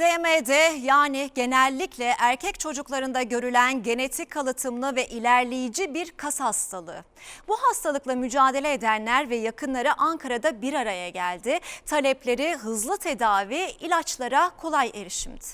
DMD yani genellikle erkek çocuklarında görülen genetik kalıtımlı ve ilerleyici bir kas hastalığı. Bu hastalıkla mücadele edenler ve yakınları Ankara'da bir araya geldi. Talepleri hızlı tedavi, ilaçlara kolay erişimdi.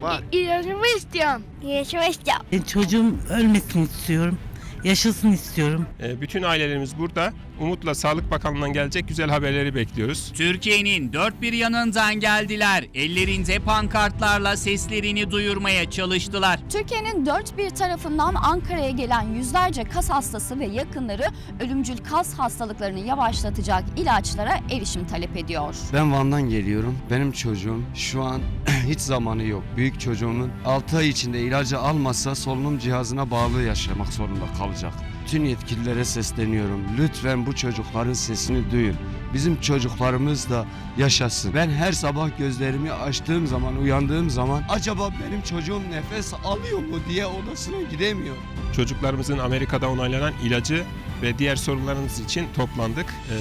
Var. İlacımı istiyorum. İlacımı istiyorum. E, Çocuğum ölmesini istiyorum. Yaşasın istiyorum. E, Bütün ailelerimiz burada. Umutla Sağlık Bakanlığı'ndan gelecek güzel haberleri bekliyoruz. Türkiye'nin dört bir yanından geldiler. Ellerinde pankartlarla seslerini duyurmaya çalıştılar. Türkiye'nin dört bir tarafından Ankara'ya gelen yüzlerce kas hastası ve yakınları ölümcül kas hastalıklarını yavaşlatacak ilaçlara erişim talep ediyor. Ben Van'dan geliyorum. Benim çocuğum şu an hiç zamanı yok. Büyük çocuğumun 6 ay içinde ilacı almasa solunum cihazına bağlı yaşamak zorunda kalacak. Tüm yetkililere sesleniyorum. Lütfen bu çocukların sesini duyun. Bizim çocuklarımız da yaşasın. Ben her sabah gözlerimi açtığım zaman, uyandığım zaman acaba benim çocuğum nefes alıyor mu diye odasına gidemiyor. Çocuklarımızın Amerika'da onaylanan ilacı ve diğer sorunlarımız için toplandık. E,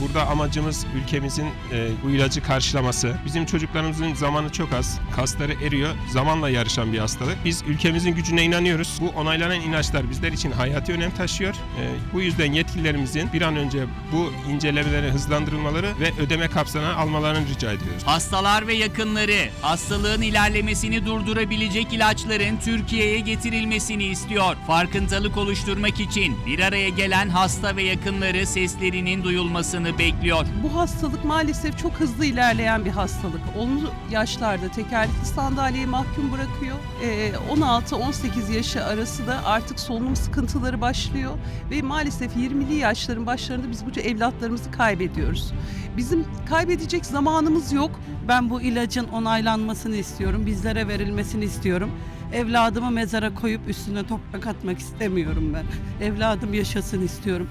Burada amacımız ülkemizin e, bu ilacı karşılaması. Bizim çocuklarımızın zamanı çok az. Kasları eriyor. Zamanla yarışan bir hastalık. Biz ülkemizin gücüne inanıyoruz. Bu onaylanan ilaçlar bizler için hayati önem taşıyor. E, Bu yüzden yetkililerimizin bir an önce bu incelemeleri hızlandırılmaları ve ödeme kapsamına almalarını rica ediyoruz. Hastalar ve yakınları hastalığın ilerlemesini durdurabilecek ilaçların Türkiye'ye getirilmesini istiyor. Farkındalık oluşturmak için bir araya gelen hasta ve yakınları seslerinin duyulmasını bekliyor. Bu hastalık maalesef çok hızlı ilerleyen bir hastalık. Onlu yaşlarda tekerlekli sandalyeye mahkum bırakıyor. Ee, 16-18 yaşı arası da artık solunum sıkıntıları başlıyor. Ve maalesef 20'li yaşların başlarında biz bu evlatlarımızı kaybediyoruz. Bizim kaybedecek zamanımız yok. Ben bu ilacın onaylanmasını istiyorum. Bizlere verilmesini istiyorum. Evladımı mezara koyup üstüne toprak atmak istemiyorum ben. Evladım yaşasın istiyorum.